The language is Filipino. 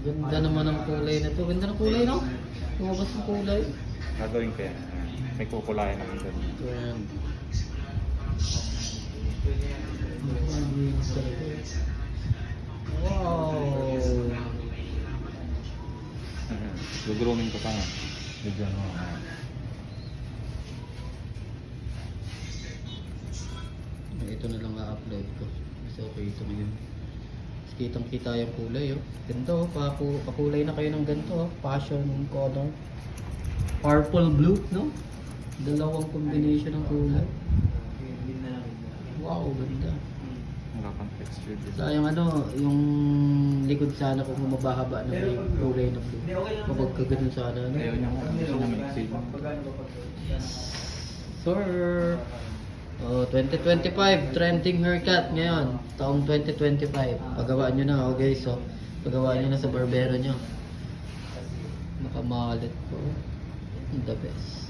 Ganda naman ang kulay na to. Ganda ng kulay, no? Lumabas ng kulay. Gagawin ko yan. May kukulayan naman doon. Ayan. Wow! Gugrooming ko pa nga. Video mo. Ito na lang i-upload ko. Kasi okay ito. Mas kitang kita yung kulay oh. Ganda oh. Paku pakulay na kayo ng ganito oh. Passion color. Purple blue, no? Dalawang combination ng kulay. Wow, ganda. Wala pang texture dito. Sayang ano, yung likod sana kung mabahaba na may kulay na blue. Kapag ka ganun sana. Ano? Ayaw niya mo. Gusto niya mixing. Sir! Oh, 2025, trending haircut ngayon. Taong 2025. Pagawaan nyo na, oh guys. Oh. Pagawaan nyo na sa barbero nyo. Nakamalit po. The best.